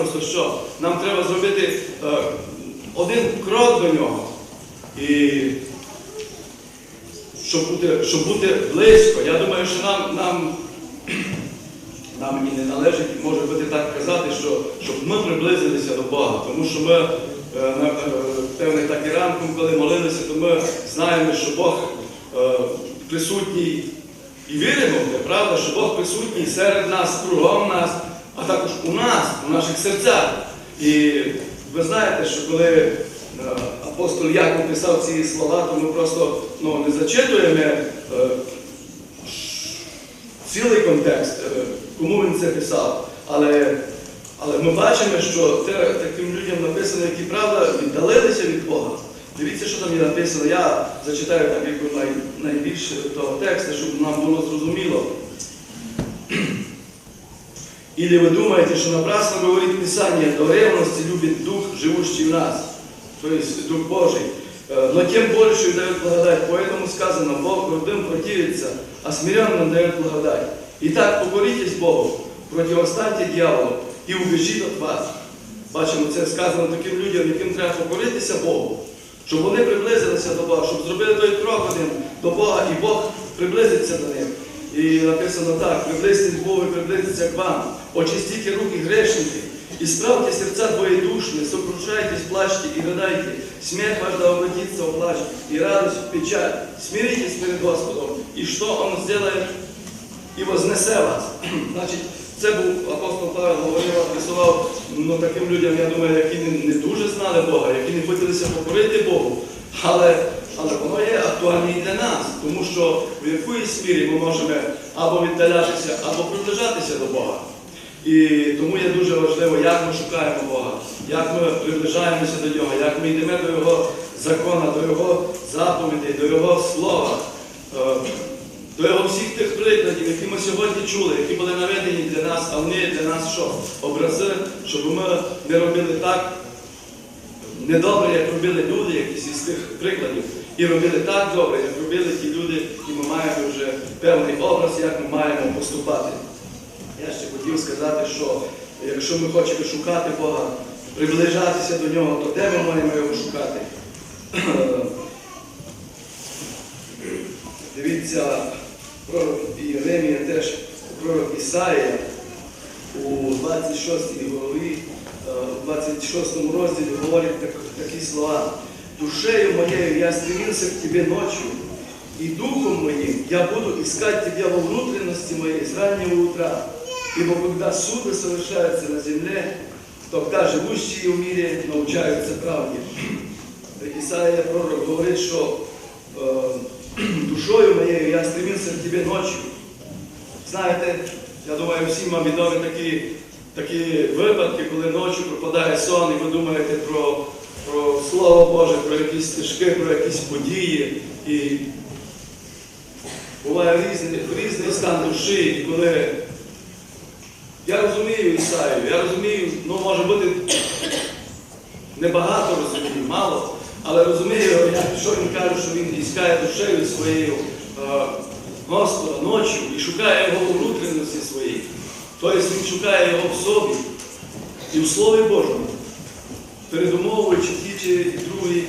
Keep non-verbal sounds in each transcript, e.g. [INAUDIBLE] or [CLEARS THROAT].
просто що? Нам треба зробити е, один крок до нього. І щоб бути, щоб бути близько. Я думаю, що нам, нам, нам і не належить, може бути так казати, що щоб ми приблизилися до Бога. Тому що ми, е, е, певне, так і ранком, коли молилися, то ми знаємо, що Бог е, присутній і віримо правда, що Бог присутній серед нас, кругом нас, а також у нас, у наших серцях. І ви знаєте, що коли е, апостол Яков писав ці слова, то ми просто ну, не зачитуємо е, цілий контекст, е, кому він це писав. Але, але ми бачимо, що це таким людям написано, які правда віддалилися від Бога. Дивіться, що там є написано. Я зачитаю так, якби най, найбільше того тексту, щоб нам було зрозуміло. Или вы думаете, что напрасно говорит Писание, до ревности любит Дух, живущий в нас, то есть Дух Божий. Э, Но тем больше дает благодать. Поэтому сказано, Бог крутым противится, а смиренным дает благодать. Итак, покоритесь Богу, противостаньте дьяволу і убежіть від вас. Бачимо, це сказано таким людям, яким треба покоритися Богу, щоб вони приблизилися до Бога, щоб зробили той крок один до Бога, і Бог приблизиться до них. І написано так, приблизьтесь к Богу і приблизиться к вам. Очистите руки грешники, исправьте сердца двоедушные, сокрушайтесь, плачьте и рыдайте. Смех ваш да обратится в плач, и радость в печаль. Смиритесь перед Господом, и что Он сделает, і вознесе вас. [CLEARS THROAT] Значить, це був апостол Павел говорив, адресував ну, таким людям, я думаю, які не, не дуже знали Бога, які не хотілися покорити Богу. Але, але воно є актуальне і для нас, тому що в якоїсь мірі ми можемо або віддалятися, або приближатися до Бога. І тому є дуже важливо, як ми шукаємо Бога, як ми приближаємося до Нього, як ми йдемо до Його закона, до Його заповідей, до Його слова. Е, до його всіх тих прикладів, які ми сьогодні чули, які були наведені для нас, а вони для нас що? Образи, щоб ми не робили так недобре, як робили люди, якісь із тих прикладів, і робили так добре, як робили ті люди, і ми маємо вже певний образ, як ми маємо поступати. Я ще хотів сказати, що якщо ми хочемо шукати Бога, приближатися до нього, то де ми маємо його шукати? [CLEARS THROAT] Дивіться, пророк Єремія теж пророк Ісаїя у 26 главі, е, в 26 розділі говорить так- такі слова. Душею моєю я стремился к тебе ночью, и духом моим я буду искать тебя во внутренности моей с раннего утра. Ибо когда суды совершаются на земле, тогда живущие в мире научаются правде. Ісаїя пророк говорить, що е, душою моєю я стремився к тебе ночі. Знаєте, я думаю, всім вам відомі такі, такі випадки, коли ночі пропадає сон, і ви думаєте про, про Слово Боже, про якісь стежки, про якісь події. І буває різний, різний стан душі, коли я розумію Ісаю, я розумію, ну може бути небагато розумію, мало, але розумію, що він каже, що він іскає душею своєю е, Господа ночі і шукає його у внутрішності своїй. Тобто він шукає його в собі і в Слові Божому, передумовуючи ті чи другі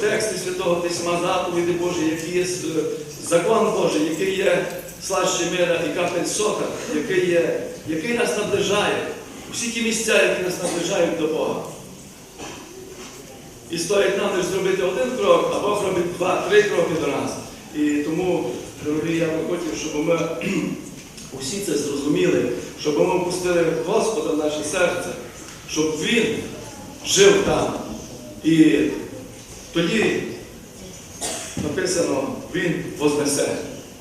тексти Святого Письма, заповіді Божі, які є е, закон Божий, який є слаще мира і капель сока, який, є, який нас наближає. Всі ті місця, які нас наближають до Бога. І стоїть нам лише зробити один крок, а Бог робить два-три кроки до нас. І тому, дорогі, я би хотів, щоб ми [CLEARS THROAT] усі це зрозуміли, щоб ми впустили Господа в наше серце, щоб Він жив там. І тоді написано, Він вознесе.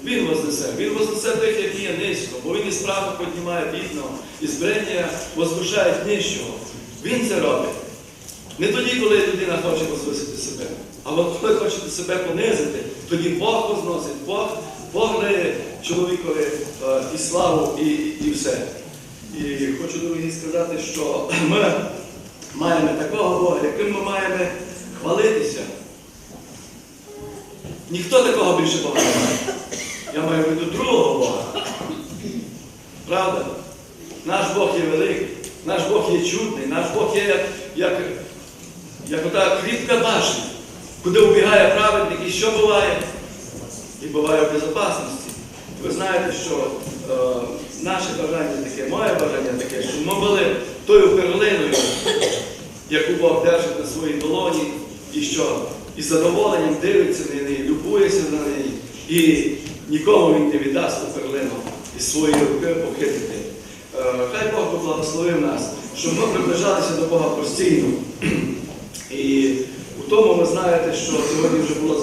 Він вознесе. Він вознесе тих, які є низько, бо він із права піднімає бідного, і збрення возвишає нижчого. Він це робить. Не тоді, коли людина хоче возвисити себе, а коли хочете себе понизити, тоді Бог возносить, Бог, Бог дає чоловікові е, і славу, і, і все. І хочу, дорогі, сказати, що [CLEARS THROAT] ми маємо такого Бога, яким ми маємо хвалитися. Ніхто такого більше Бога не має. Я маю в виду другого Бога. Правда? Наш Бог є великий. Наш Бог є чудний, наш Бог є як, як, як ота кріпка башня, куди убігає праведник і що буває? І буває в безопасності. Ви знаєте, що е, наше бажання таке, моє бажання таке, щоб ми були тою перлиною, яку Бог держить на своїй долоні, і що із задоволенням дивиться на неї, любується на неї, і нікому він не віддасть перлину із своєї руки похитити. Е, Хай Бог поблагословив нас, щоб ми приближалися до Бога постійно. І у тому ви знаєте, що сьогодні вже було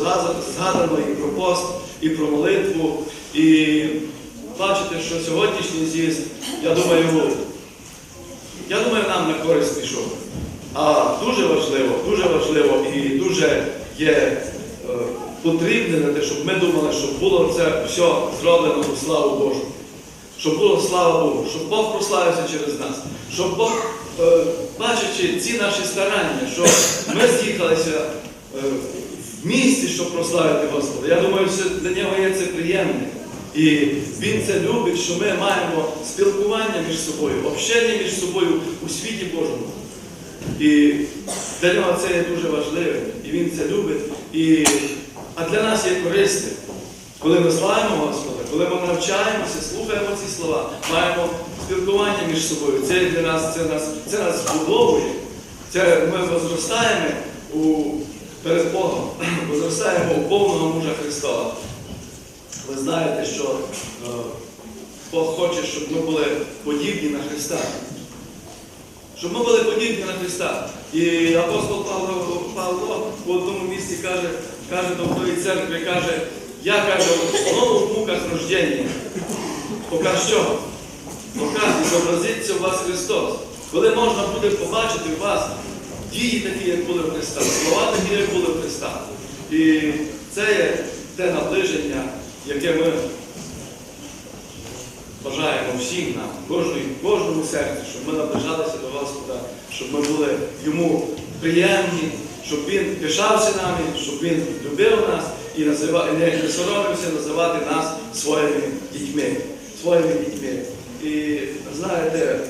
згадано, і про пост, і про молитву. І бачите, що сьогоднішній з'їзд, я думаю, я думаю, нам на користь пішов. А дуже важливо, дуже важливо і дуже є потрібне на те, щоб ми думали, щоб було це все зроблено у славу Божу. Щоб було слава Богу, щоб Бог прославився через нас, щоб Бог, е, бачачи ці наші старання, що ми з'їхалися е, в місті, щоб прославити Господа. Я думаю, що для нього є це приємне. І Він це любить, що ми маємо спілкування між собою, общення між собою у світі Божому. І для нього це є дуже важливе, і він це любить. І, а для нас є корисне, коли ми славимо Господа, коли ми навчаємося, слухаємо ці слова, маємо спілкування між собою. Це для нас, це нас, це нас збудовує. Це ми возростаємо у, перед Богом, [CLEARS THROAT] возростаємо у повного мужа Христова. Ви знаєте, що е, Бог хоче, щоб ми були подібні на Христа. Щоб ми були подібні на Христа. І апостол Павло, Павло в одному місці каже, каже до тої церкви, каже, я кажу, знову в муках рождення. Поки що? Поки зобразиться у вас Христос. Коли можна буде побачити у вас дії такі, як були в Христа, слова такі, як були в Христа. І це є те наближення, яке ми бажаємо всім нам, кожній, кожному серцю, щоб ми наближалися до Господа, щоб ми були йому приємні, щоб Він пишався нами, щоб Він любив нас і не соромився називати нас своїми дітьми. Своїми дітьми. І знаєте,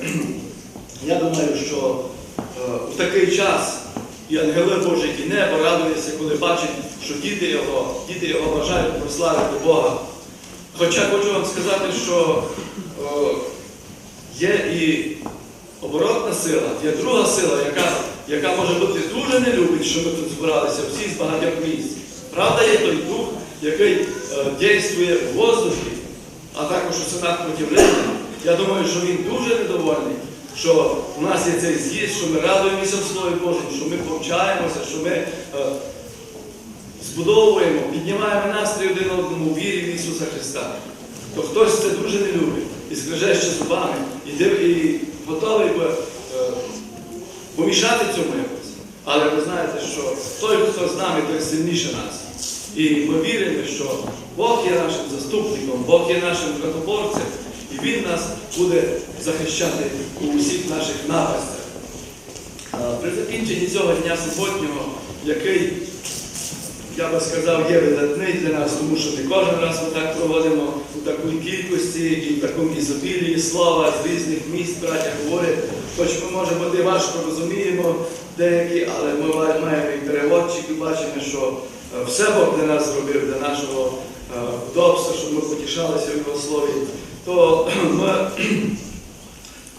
[CLEARS THROAT] я думаю, що е, у такий час і ангели Божі, і небо радується, коли бачать, що діти його, діти його бажають прославити Бога. Хоча хочу вам сказати, що о, є і оборотна сила, є друга сила, яка, яка може бути дуже не любить, що ми тут збиралися всі з багатьох місць. Правда, є той дух, який е, дійствує в воздухі, а також у синах противлення. Я думаю, що він дуже недовольний, що у нас є цей з'їзд, що ми радуємося в Слові Божому, що ми повчаємося, що ми е, збудовуємо, піднімаємо настрій один одному вірі в Ісуса Христа, то хтось це дуже не любить і скрежеще зубами, і, див- і готовий би е, помішати цьому якось. Але ви знаєте, що той, хто з нами, той сильніше нас. І ми віримо, що Бог є нашим заступником, Бог є нашим братоборцем, і Він нас буде захищати у усіх наших напастях. При закінченні цього дня суботнього, який я би сказав, є видатний для нас, тому що не кожен раз ми так проводимо у такій кількості ізобілії слова з різних міст, браття говорять, хоч ми, може бути, важко розуміємо деякі, але ми маємо і переводчик і бачимо, що е, все Бог для нас зробив, для нашого е, вдобства, щоб ми потішалися в Його слові, то [CLEARS THROAT] ми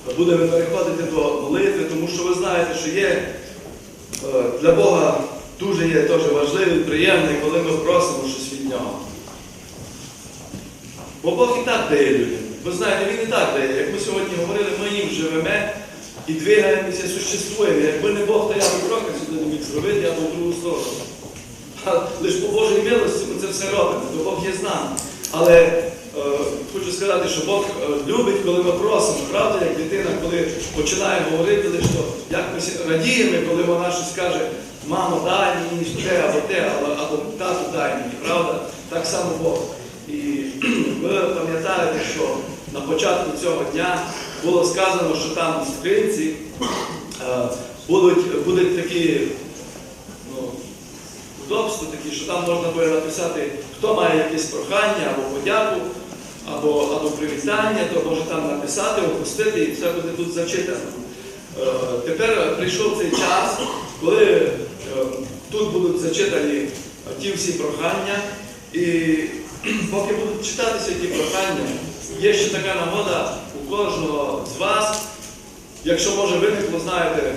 [CLEARS THROAT] будемо переходити до молитви, тому що ви знаєте, що є е, для Бога дуже є теж важливий, приємний, коли ми просимо щось від нього. Бо Бог і так дає людям. Ви знаєте, Він і так дає. Як ми сьогодні говорили, ми їм живемо і двигаємося, существуємо. Якби не Бог, то я би кроки сюди не міг зробити, я б в другу сторону. Лише по Божій милості ми це все робимо, то Бог є з нами. Але е, хочу сказати, що Бог е, любить, коли ми просимо, правда, як дитина, коли починає говорити, лише то якось радіємо, коли вона щось каже, мамо, дай мені те або те, або, або тату дай мені, правда? Так само Бог. І [CLEARS THROAT] ви пам'ятаєте, що на початку цього дня було сказано, що там в скринці е, будуть, будуть такі ну, удобства такі, що там можна буде написати, хто має якесь прохання або подяку, або, або привітання, то може там написати, опустити, і все буде тут зачитано. Е, Тепер прийшов цей час, коли е, тут будуть зачитані ті всі прохання, і [CLEARS THROAT] поки будуть читатися ті прохання, є ще така нагода у кожного з вас, якщо може виникло, знаєте,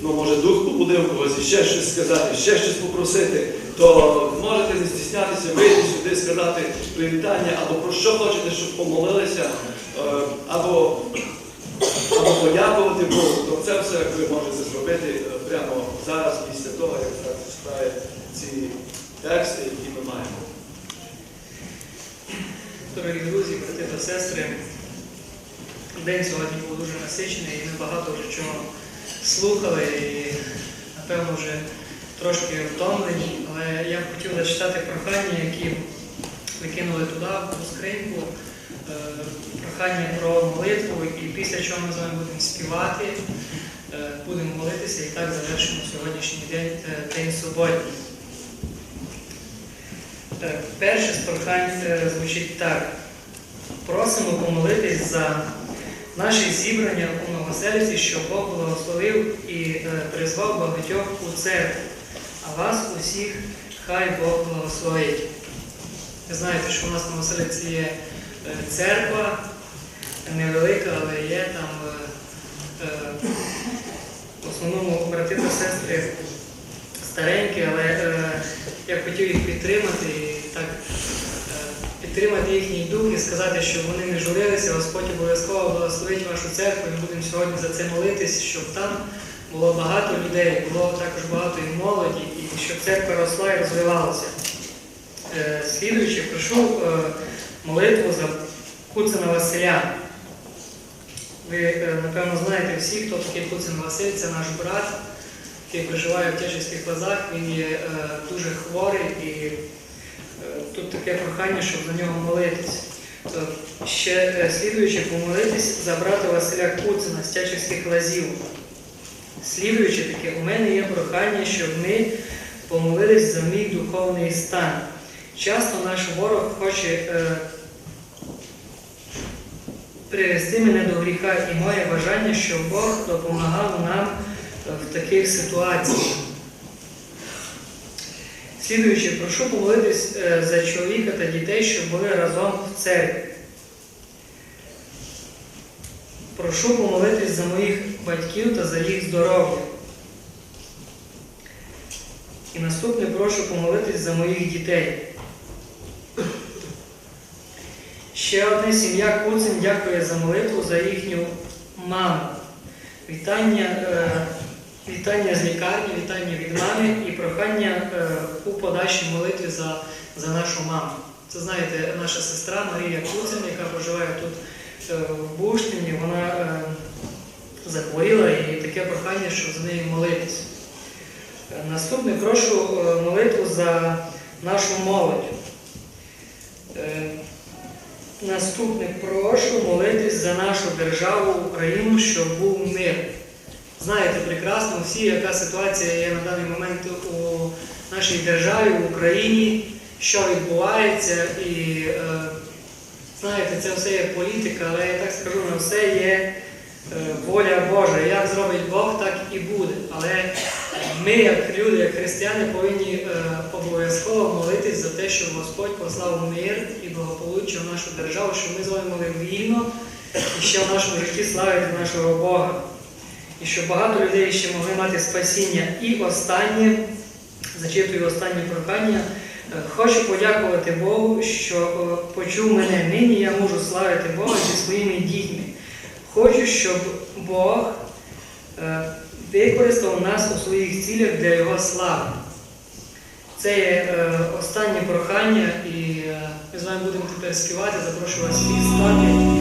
ну може дух побудив когось і ще щось сказати, ще щось попросити, то можете не стіснятися, вийти сюди, сказати привітання, або про що хочете, щоб помолилися, е, або, або подякувати Богу, то це все ви можете зробити е, прямо зараз, після того, як зараз читає ці тексти, які ми маємо. Дорогі друзі, брати та сестри, день сьогодні був дуже насичений, і ми багато вже чого слухали і, напевно, вже трошки втомлені, але я б хотів зачитати прохання, які ви кинули туди, в ту скриньку, е, прохання про молитву, і після чого ми з вами будемо співати, е, будемо молитися і так завершимо сьогоднішній день, е, день суботній. Е, Перше е, звучить так. Просимо помолитись за наше зібрання у Новоселиці, щоб Бог благословив і е, призвав багатьох у церкву, а вас усіх хай Бог благословить. Ви знаєте, що у нас в Новоселиці є е, церква, невелика, але є там е, в основному брати та сестри старенькі, але я хотів їх підтримати так е, підтримати їхній дух і сказати, щоб вони не журилися, Господь обов'язково благословить вашу церкву. Ми будемо сьогодні за це молитись, щоб там було багато людей, було також багато і молоді, і щоб церква росла і розвивалася. Е, Слідуючи, прошу е, молитву за Куцина Василя. Ви, напевно, знаєте всі, хто такий Куцин Василь, це наш брат який проживає в Тячівських лазах, він є дуже хворий і тут таке прохання, щоб за нього молитись. Е, ще е, слідуючи помолитись за брата Василя Куцина з Тячівських лазів. Слідуючи таке, у мене є прохання, щоб ми помолились за мій духовний стан. Часто наш ворог хоче е, привести мене до гріха і моє бажання, щоб Бог допомагав нам в таких ситуаціях. Слідуючи, прошу помолитись е, за чоловіка та дітей, щоб були разом в церкві. Прошу помолитись за моїх батьків та за їх здоров'я. І наступне прошу помолитись за моїх дітей. Ще одна сім'я Куцин дякує за молитву за їхню маму. Вітання, е, вітання з лікарні, вітання від мами і прохання е, у подальшій молитві за, за нашу маму. Це знаєте, наша сестра Марія Куцин, яка проживає тут е, в Буштині, вона е, захворіла і таке прохання, щоб за нею молитись. Е, Наступне прошу е, молитву за нашу молодь. Е, Наступне прошу молитись за нашу державу Україну, щоб був мир. Знаєте прекрасно всі, яка ситуація є на даний момент у нашій державі, в Україні, що відбувається, і е, знаєте, це все є політика, але я так скажу, на все є е, воля Божа. Як зробить Бог, так і буде. Але ми, як люди, як християни, повинні е, обов'язково молитись за те, щоб Господь послав мир і благополуччя в нашу державу, щоб ми з вами могли вільно і ще в нашому житті славити нашого Бога. І щоб багато людей ще могли мати спасіння. І останнє, зачитую останнє прохання. Е, Хочу подякувати Богу, що е, почув мене. Нині я можу славити Бога зі своїми дітьми. Хочу, щоб Бог е, використав нас у своїх цілях для Його слави. Це є останнє прохання, і ми з вами будемо тепер співати. Запрошую вас всіх стати.